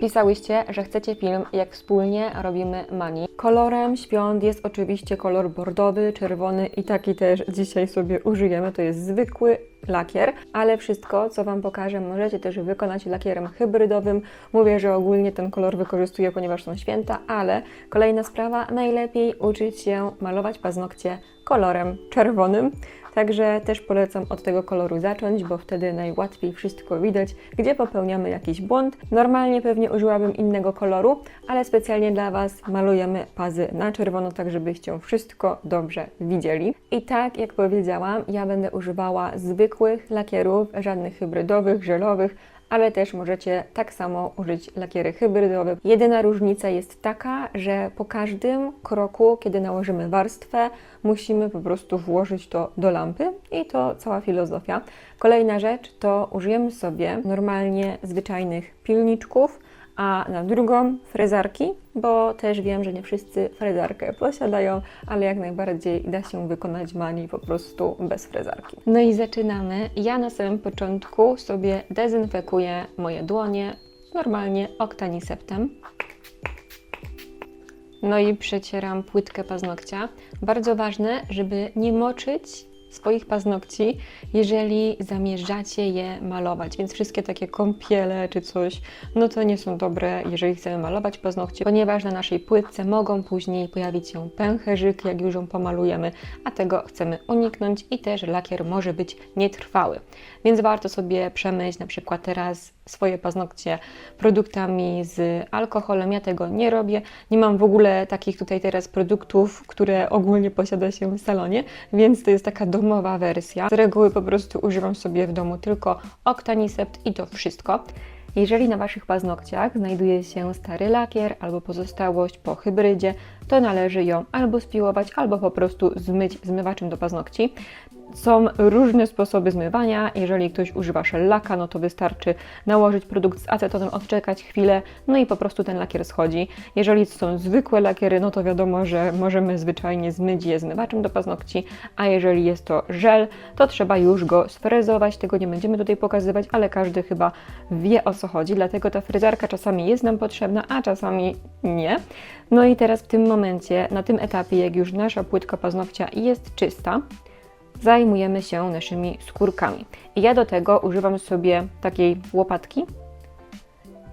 Pisałyście, że chcecie film, jak wspólnie robimy mani. Kolorem świąt jest oczywiście kolor bordowy, czerwony i taki też dzisiaj sobie użyjemy. To jest zwykły lakier, ale wszystko, co Wam pokażę, możecie też wykonać lakierem hybrydowym. Mówię, że ogólnie ten kolor wykorzystuję, ponieważ są święta, ale kolejna sprawa, najlepiej uczyć się malować paznokcie kolorem czerwonym. Także też polecam od tego koloru zacząć, bo wtedy najłatwiej wszystko widać, gdzie popełniamy jakiś błąd. Normalnie pewnie użyłabym innego koloru, ale specjalnie dla Was malujemy pazy na czerwono, tak żebyście wszystko dobrze widzieli. I tak jak powiedziałam, ja będę używała zwykłych lakierów, żadnych hybrydowych, żelowych, ale też możecie tak samo użyć lakiery hybrydowe. Jedyna różnica jest taka, że po każdym kroku, kiedy nałożymy warstwę, musimy po prostu włożyć to do lampy i to cała filozofia. Kolejna rzecz to użyjemy sobie normalnie zwyczajnych pilniczków, a na drugą frezarki, bo też wiem, że nie wszyscy frezarkę posiadają, ale jak najbardziej da się wykonać mani po prostu bez frezarki. No i zaczynamy. Ja na samym początku sobie dezynfekuję moje dłonie normalnie oktaniseptem. No i przecieram płytkę paznokcia. Bardzo ważne, żeby nie moczyć swoich paznokci, jeżeli zamierzacie je malować. Więc wszystkie takie kąpiele czy coś, no to nie są dobre, jeżeli chcemy malować paznokcie, ponieważ na naszej płytce mogą później pojawić się pęcherzyki, jak już ją pomalujemy, a tego chcemy uniknąć i też lakier może być nietrwały. Więc warto sobie przemyć na przykład teraz swoje paznokcie produktami z alkoholem. Ja tego nie robię. Nie mam w ogóle takich tutaj teraz produktów, które ogólnie posiada się w salonie, więc to jest taka domowa wersja. Z reguły po prostu używam sobie w domu tylko Octanisept i to wszystko. Jeżeli na Waszych paznokciach znajduje się stary lakier albo pozostałość po hybrydzie, to należy ją albo spiłować, albo po prostu zmyć zmywaczem do paznokci. Są różne sposoby zmywania. Jeżeli ktoś używa szellaka, no to wystarczy nałożyć produkt z acetonem, odczekać chwilę, no i po prostu ten lakier schodzi. Jeżeli są zwykłe lakiery, no to wiadomo, że możemy zwyczajnie zmyć je zmywaczem do paznokci, a jeżeli jest to żel, to trzeba już go sfrezować. Tego nie będziemy tutaj pokazywać, ale każdy chyba wie o co chodzi, dlatego ta fryzarka czasami jest nam potrzebna, a czasami nie. No i teraz w tym momencie, na tym etapie, jak już nasza płytka paznokcia jest czysta, zajmujemy się naszymi skórkami. I ja do tego używam sobie takiej łopatki,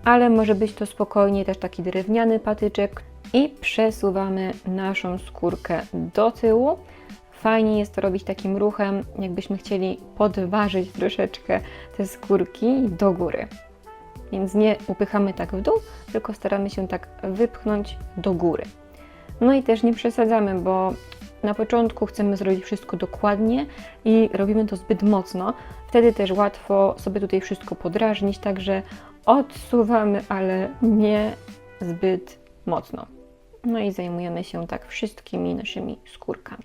ale może być to spokojnie też taki drewniany patyczek i przesuwamy naszą skórkę do tyłu. Fajnie jest to robić takim ruchem, jakbyśmy chcieli podważyć troszeczkę te skórki do góry. Więc nie upychamy tak w dół, tylko staramy się tak wypchnąć do góry. No i też nie przesadzamy, bo na początku chcemy zrobić wszystko dokładnie i robimy to zbyt mocno. Wtedy też łatwo sobie tutaj wszystko podrażnić, także odsuwamy, ale nie zbyt mocno. No i zajmujemy się tak wszystkimi naszymi skórkami.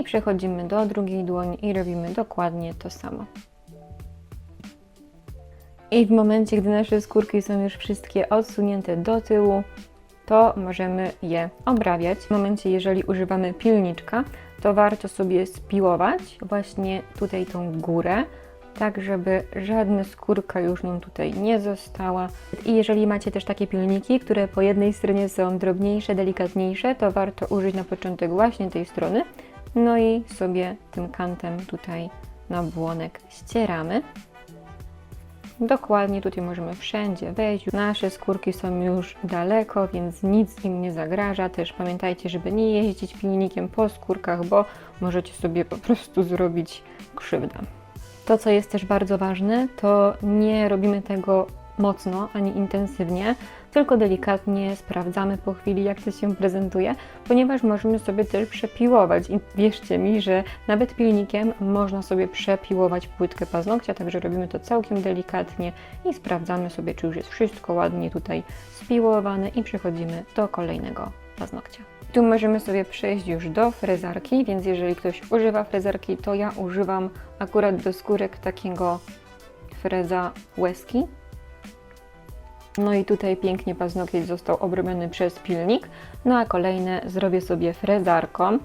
I przechodzimy do drugiej dłoni i robimy dokładnie to samo. I w momencie, gdy nasze skórki są już wszystkie odsunięte do tyłu, to możemy je obrabiać. W momencie, jeżeli używamy pilniczka, to warto sobie spiłować właśnie tutaj tą górę, tak żeby żadna skórka już nam tutaj nie została. I jeżeli macie też takie pilniki, które po jednej stronie są drobniejsze, delikatniejsze, to warto użyć na początek właśnie tej strony. No i sobie tym kantem tutaj na błonek ścieramy. Dokładnie tutaj możemy wszędzie wejść. Nasze skórki są już daleko, więc nic im nie zagraża. Też pamiętajcie, żeby nie jeździć pilnikiem po skórkach, bo możecie sobie po prostu zrobić krzywdę. To, co jest też bardzo ważne, to nie robimy tego mocno ani intensywnie, tylko delikatnie sprawdzamy po chwili, jak to się prezentuje, ponieważ możemy sobie też przepiłować. I wierzcie mi, że nawet pilnikiem można sobie przepiłować płytkę paznokcia, także robimy to całkiem delikatnie i sprawdzamy sobie, czy już jest wszystko ładnie tutaj spiłowane i przechodzimy do kolejnego paznokcia. Tu możemy sobie przejść już do frezarki, więc jeżeli ktoś używa frezarki, to ja używam akurat do skórek takiego freza łezki. No i tutaj pięknie paznokieć został obrobiony przez pilnik. No a kolejne zrobię sobie frezarką.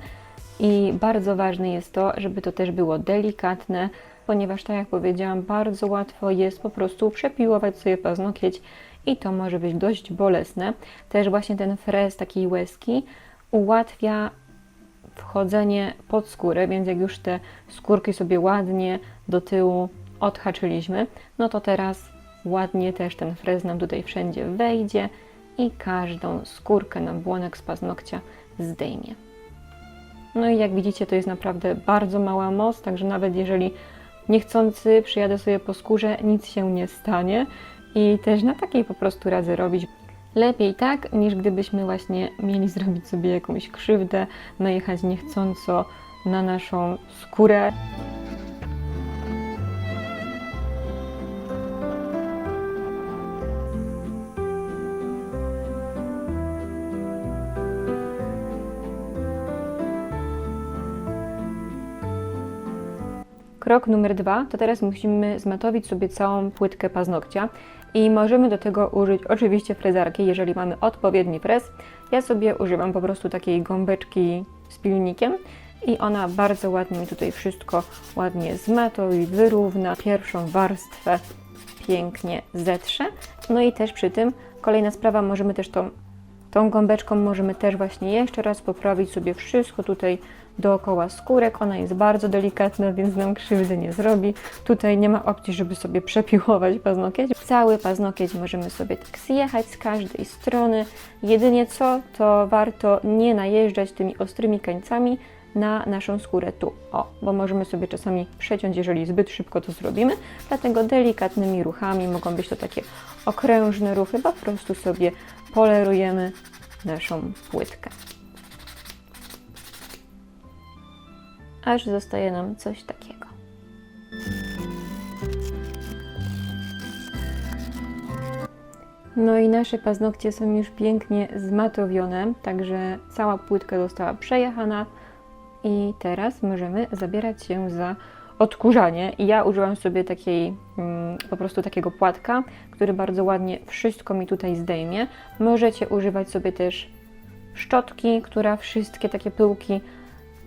I bardzo ważne jest to, żeby to też było delikatne, ponieważ tak jak powiedziałam, bardzo łatwo jest po prostu przepiłować sobie paznokieć i to może być dość bolesne. Też właśnie ten frez takiej łezki ułatwia wchodzenie pod skórę, więc jak już te skórki sobie ładnie do tyłu odhaczyliśmy, no to teraz ładnie też ten frez nam tutaj wszędzie wejdzie i każdą skórkę na błonek z paznokcia zdejmie. No i jak widzicie, to jest naprawdę bardzo mała moc, także nawet jeżeli niechcący przyjadę sobie po skórze, nic się nie stanie i też na takiej po prostu radzę robić. Lepiej tak, niż gdybyśmy właśnie mieli zrobić sobie jakąś krzywdę, najechać niechcąco na naszą skórę. Krok numer dwa to teraz musimy zmatowić sobie całą płytkę paznokcia i możemy do tego użyć oczywiście frezarki, jeżeli mamy odpowiedni frez. Ja sobie używam po prostu takiej gąbeczki z pilnikiem i ona bardzo ładnie mi tutaj wszystko ładnie zmatuje, wyrówna pierwszą warstwę pięknie zetrze. No i też przy tym kolejna sprawa, możemy też tą, tą gąbeczką możemy też właśnie jeszcze raz poprawić sobie wszystko tutaj dookoła skórek. Ona jest bardzo delikatna, więc nam krzywdy nie zrobi. Tutaj nie ma opcji, żeby sobie przepiłować paznokieć. Cały paznokieć możemy sobie tak zjechać z każdej strony. Jedynie co, to warto nie najeżdżać tymi ostrymi końcami na naszą skórę tu. O, bo możemy sobie czasami przeciąć, jeżeli zbyt szybko to zrobimy. Dlatego delikatnymi ruchami, mogą być to takie okrężne ruchy, po prostu sobie polerujemy naszą płytkę. Aż zostaje nam coś takiego. No i nasze paznokcie są już pięknie zmatowione, także cała płytka została przejechana i teraz możemy zabierać się za odkurzanie. I ja użyłam sobie takiej, mm, po prostu takiego płatka, który bardzo ładnie wszystko mi tutaj zdejmie. Możecie używać sobie też szczotki, która wszystkie takie pyłki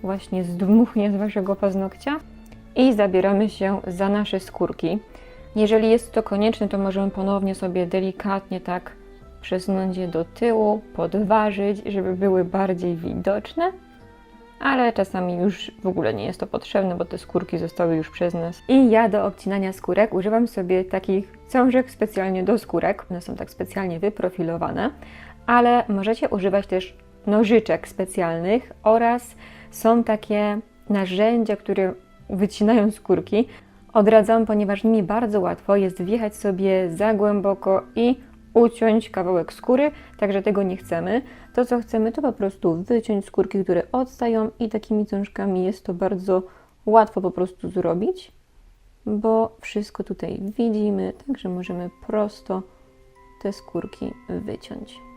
właśnie zdmuchnie z Waszego paznokcia i zabieramy się za nasze skórki. Jeżeli jest to konieczne, to możemy ponownie sobie delikatnie tak przesunąć je do tyłu, podważyć, żeby były bardziej widoczne, ale czasami już w ogóle nie jest to potrzebne, bo te skórki zostały już przez nas. I ja do obcinania skórek używam sobie takich cążek specjalnie do skórek. One są tak specjalnie wyprofilowane, ale możecie używać też nożyczek specjalnych oraz są takie narzędzia, które wycinają skórki. Odradzam, ponieważ nimi bardzo łatwo jest wjechać sobie za głęboko i uciąć kawałek skóry, także tego nie chcemy. To, co chcemy, to po prostu wyciąć skórki, które odstają i takimi cążkami jest to bardzo łatwo po prostu zrobić, bo wszystko tutaj widzimy, także możemy prosto te skórki wyciąć.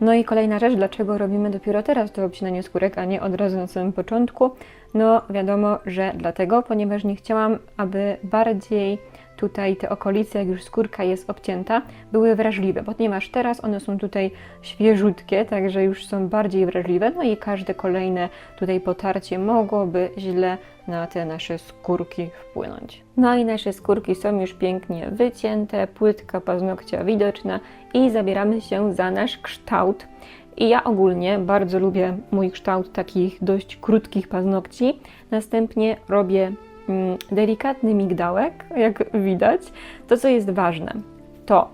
No i kolejna rzecz, dlaczego robimy dopiero teraz to obcinanie skórek, a nie od razu na samym początku? No wiadomo, że dlatego, ponieważ nie chciałam, aby bardziej tutaj te okolice, jak już skórka jest obcięta, były wrażliwe, ponieważ teraz one są tutaj świeżutkie, także już są bardziej wrażliwe, no i każde kolejne tutaj potarcie mogłoby źle na te nasze skórki wpłynąć. No i nasze skórki są już pięknie wycięte, płytka paznokcia widoczna i zabieramy się za nasz kształt. I ja ogólnie bardzo lubię mój kształt takich dość krótkich paznokci. Następnie robię delikatny migdałek, jak widać. To, co jest ważne, to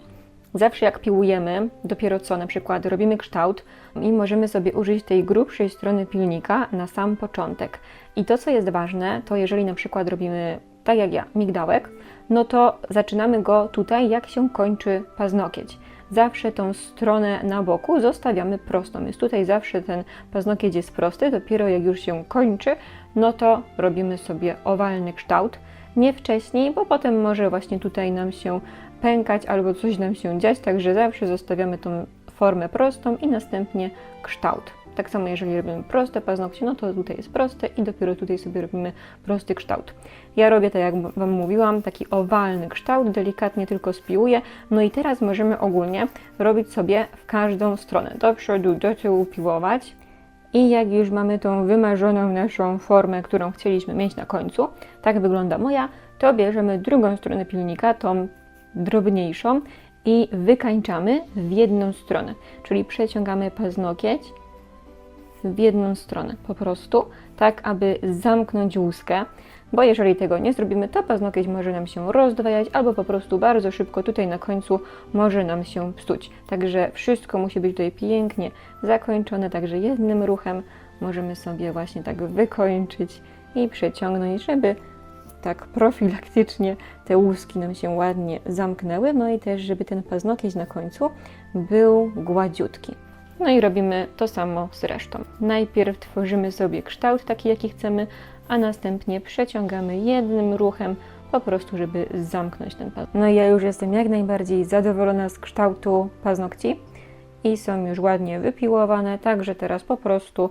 zawsze jak piłujemy, dopiero co na przykład robimy kształt i możemy sobie użyć tej grubszej strony pilnika na sam początek. I to, co jest ważne, to jeżeli na przykład robimy, tak jak ja, migdałek, no to zaczynamy go tutaj, jak się kończy paznokieć. Zawsze tą stronę na boku zostawiamy prostą, więc tutaj zawsze ten paznokieć jest prosty, dopiero jak już się kończy, no to robimy sobie owalny kształt. Nie wcześniej, bo potem może właśnie tutaj nam się pękać albo coś nam się dziać, także zawsze zostawiamy tą formę prostą i następnie kształt. Tak samo jeżeli robimy proste paznokcie, no to tutaj jest proste i dopiero tutaj sobie robimy prosty kształt. Ja robię tak jak Wam mówiłam, taki owalny kształt, delikatnie tylko spiłuję. No i teraz możemy ogólnie robić sobie w każdą stronę, do przodu, do tyłu piłować. I jak już mamy tą wymarzoną naszą formę, którą chcieliśmy mieć na końcu, tak wygląda moja, to bierzemy drugą stronę pilnika, tą drobniejszą i wykańczamy w jedną stronę, czyli przeciągamy paznokieć w jedną stronę po prostu, tak aby zamknąć łuskę, bo jeżeli tego nie zrobimy, to paznokieć może nam się rozdwajać albo po prostu bardzo szybko tutaj na końcu może nam się psuć. Także wszystko musi być tutaj pięknie zakończone, także jednym ruchem możemy sobie właśnie tak wykończyć i przeciągnąć, żeby tak profilaktycznie te łuski nam się ładnie zamknęły, no i też, żeby ten paznokieć na końcu był gładziutki. No i robimy to samo z resztą. Najpierw tworzymy sobie kształt taki, jaki chcemy, a następnie przeciągamy jednym ruchem, po prostu, żeby zamknąć ten paznokcie. No i ja już jestem jak najbardziej zadowolona z kształtu paznokci i są już ładnie wypiłowane, także teraz po prostu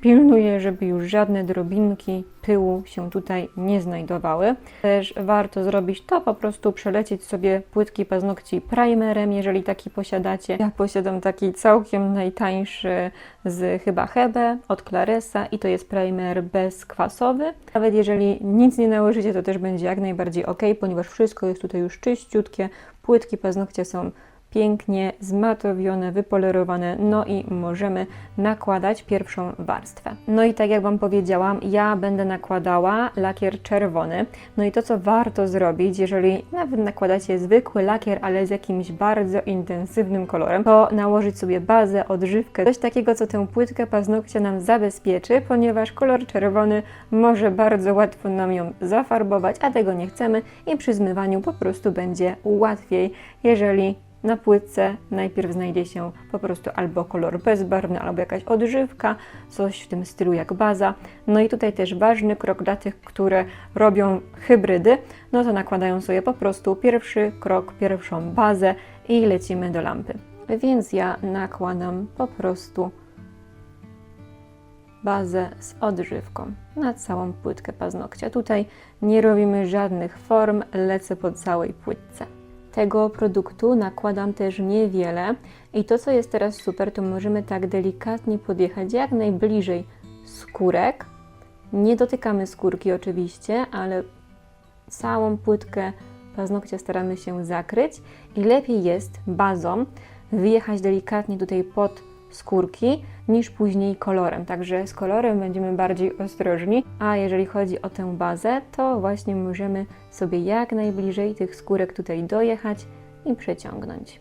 pilnuję, żeby już żadne drobinki pyłu się tutaj nie znajdowały. Też warto zrobić to, po prostu przelecieć sobie płytki paznokci primerem, jeżeli taki posiadacie. Ja posiadam taki całkiem najtańszy z chyba Hebe od Claresa i to jest primer bezkwasowy. Nawet jeżeli nic nie nałożycie, to też będzie jak najbardziej ok, ponieważ wszystko jest tutaj już czyściutkie. Płytki paznokcie są pięknie zmatowione, wypolerowane, no i możemy nakładać pierwszą warstwę. No i tak jak Wam powiedziałam, ja będę nakładała lakier czerwony. No i to, co warto zrobić, jeżeli nawet nakładacie zwykły lakier, ale z jakimś bardzo intensywnym kolorem, to nałożyć sobie bazę, odżywkę, coś takiego, co tę płytkę paznokcia nam zabezpieczy, ponieważ kolor czerwony może bardzo łatwo nam ją zafarbować, a tego nie chcemy i przy zmywaniu po prostu będzie łatwiej, jeżeli na płytce najpierw znajdzie się po prostu albo kolor bezbarwny, albo jakaś odżywka, coś w tym stylu jak baza. No i tutaj też ważny krok dla tych, które robią hybrydy, no to nakładają sobie po prostu pierwszy krok, pierwszą bazę i lecimy do lampy. Więc ja nakładam po prostu bazę z odżywką na całą płytkę paznokcia. Tutaj nie robimy żadnych form, lecę po całej płytce tego produktu nakładam też niewiele i to, co jest teraz super, to możemy tak delikatnie podjechać jak najbliżej skórek. Nie dotykamy skórki oczywiście, ale całą płytkę paznokcia staramy się zakryć i lepiej jest bazą wyjechać delikatnie tutaj pod skórki niż później kolorem. Także z kolorem będziemy bardziej ostrożni, a jeżeli chodzi o tę bazę, to właśnie możemy sobie jak najbliżej tych skórek tutaj dojechać i przeciągnąć.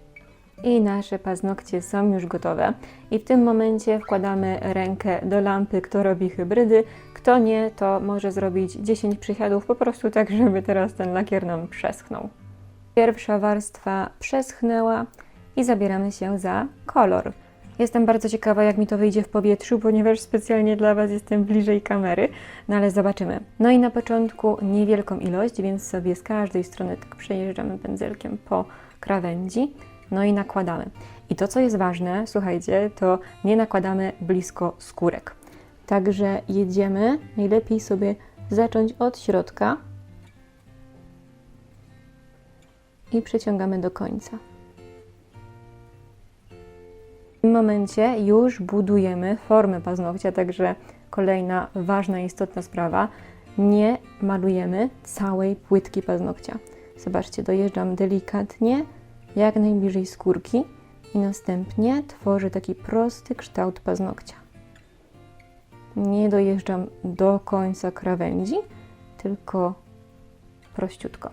I nasze paznokcie są już gotowe. I w tym momencie wkładamy rękę do lampy, kto robi hybrydy, kto nie, to może zrobić 10 przysiadów po prostu tak, żeby teraz ten lakier nam przeschnął. Pierwsza warstwa przeschnęła i zabieramy się za kolor. Jestem bardzo ciekawa, jak mi to wyjdzie w powietrzu, ponieważ specjalnie dla Was jestem bliżej kamery, no ale zobaczymy. No i na początku niewielką ilość, więc sobie z każdej strony tak przejeżdżamy pędzelkiem po krawędzi, no i nakładamy. I to, co jest ważne, słuchajcie, to nie nakładamy blisko skórek. Także jedziemy, najlepiej sobie zacząć od środka i przeciągamy do końca. Momencie już budujemy formę paznokcia, także kolejna ważna, istotna sprawa. Nie malujemy całej płytki paznokcia. Zobaczcie, dojeżdżam delikatnie, jak najbliżej skórki i następnie tworzę taki prosty kształt paznokcia. Nie dojeżdżam do końca krawędzi, tylko prościutko.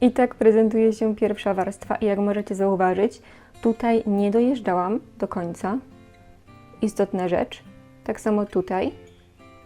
I tak prezentuje się pierwsza warstwa i jak możecie zauważyć, Tutaj nie dojeżdżałam do końca. Istotna rzecz. Tak samo tutaj.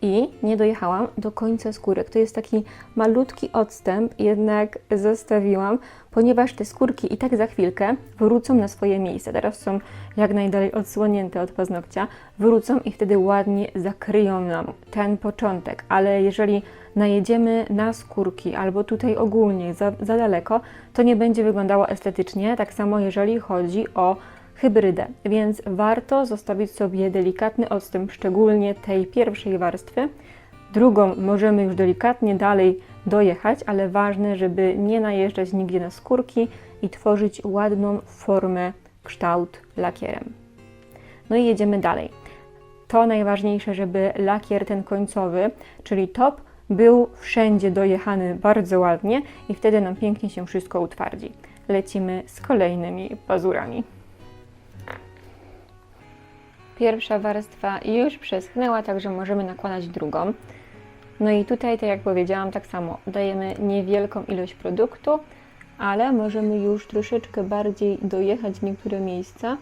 I nie dojechałam do końca skórek. To jest taki malutki odstęp, jednak zostawiłam, ponieważ te skórki i tak za chwilkę wrócą na swoje miejsce. Teraz są jak najdalej odsłonięte od paznokcia. Wrócą i wtedy ładnie zakryją nam ten początek. Ale jeżeli najedziemy na skórki albo tutaj ogólnie za, za daleko, to nie będzie wyglądało estetycznie. Tak samo jeżeli chodzi o hybrydę, więc warto zostawić sobie delikatny odstęp, szczególnie tej pierwszej warstwy. Drugą możemy już delikatnie dalej dojechać, ale ważne, żeby nie najeżdżać nigdzie na skórki i tworzyć ładną formę, kształt lakierem. No i jedziemy dalej. To najważniejsze, żeby lakier ten końcowy, czyli top, był wszędzie dojechany bardzo ładnie i wtedy nam pięknie się wszystko utwardzi. Lecimy z kolejnymi pazurami. Pierwsza warstwa już przeschnęła, także możemy nakładać drugą. No i tutaj, tak jak powiedziałam, tak samo dajemy niewielką ilość produktu, ale możemy już troszeczkę bardziej dojechać w niektóre miejsca.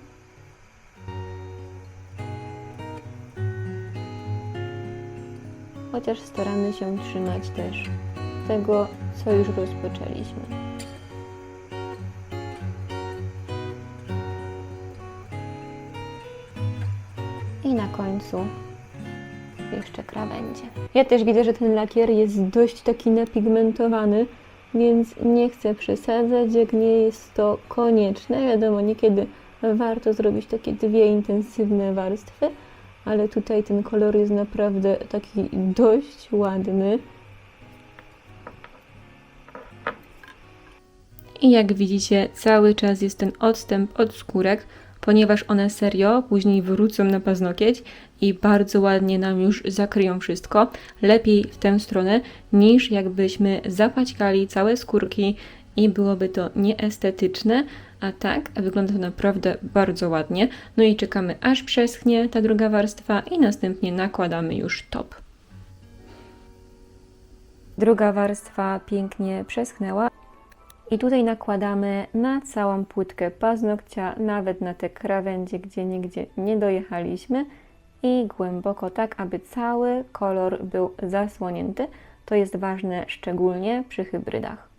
Chociaż staramy się trzymać też tego, co już rozpoczęliśmy. I na końcu jeszcze krawędzie. Ja też widzę, że ten lakier jest dość taki napigmentowany, więc nie chcę przesadzać, jak nie jest to konieczne. Wiadomo, niekiedy warto zrobić takie dwie intensywne warstwy, ale tutaj ten kolor jest naprawdę taki dość ładny. I jak widzicie, cały czas jest ten odstęp od skórek, ponieważ one serio później wrócą na paznokieć i bardzo ładnie nam już zakryją wszystko. Lepiej w tę stronę, niż jakbyśmy zapaćkali całe skórki i byłoby to nieestetyczne, a tak wygląda to naprawdę bardzo ładnie. No i czekamy aż przeschnie ta druga warstwa i następnie nakładamy już top. Druga warstwa pięknie przeschnęła. I tutaj nakładamy na całą płytkę paznokcia, nawet na te krawędzie, gdzie nigdzie nie dojechaliśmy i głęboko tak, aby cały kolor był zasłonięty. To jest ważne szczególnie przy hybrydach.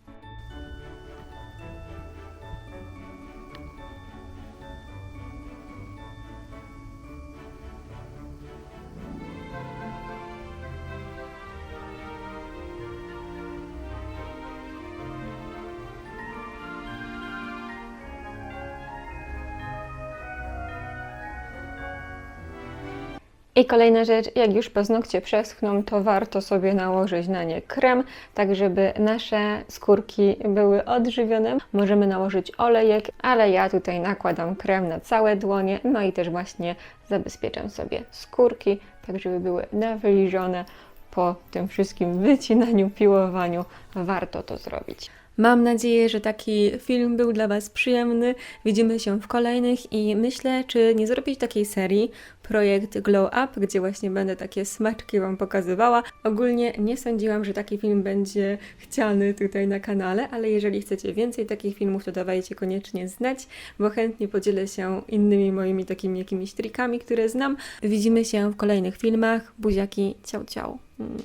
I kolejna rzecz, jak już paznokcie przeschną, to warto sobie nałożyć na nie krem, tak żeby nasze skórki były odżywione. Możemy nałożyć olejek, ale ja tutaj nakładam krem na całe dłonie, no i też właśnie zabezpieczam sobie skórki, tak żeby były nawilżone po tym wszystkim wycinaniu, piłowaniu. Warto to zrobić. Mam nadzieję, że taki film był dla Was przyjemny. Widzimy się w kolejnych i myślę, czy nie zrobić takiej serii projekt Glow Up, gdzie właśnie będę takie smaczki Wam pokazywała. Ogólnie nie sądziłam, że taki film będzie chciany tutaj na kanale, ale jeżeli chcecie więcej takich filmów, to dawajcie koniecznie znać, bo chętnie podzielę się innymi moimi takimi jakimiś trikami, które znam. Widzimy się w kolejnych filmach. Buziaki, ciao ciao. Mm.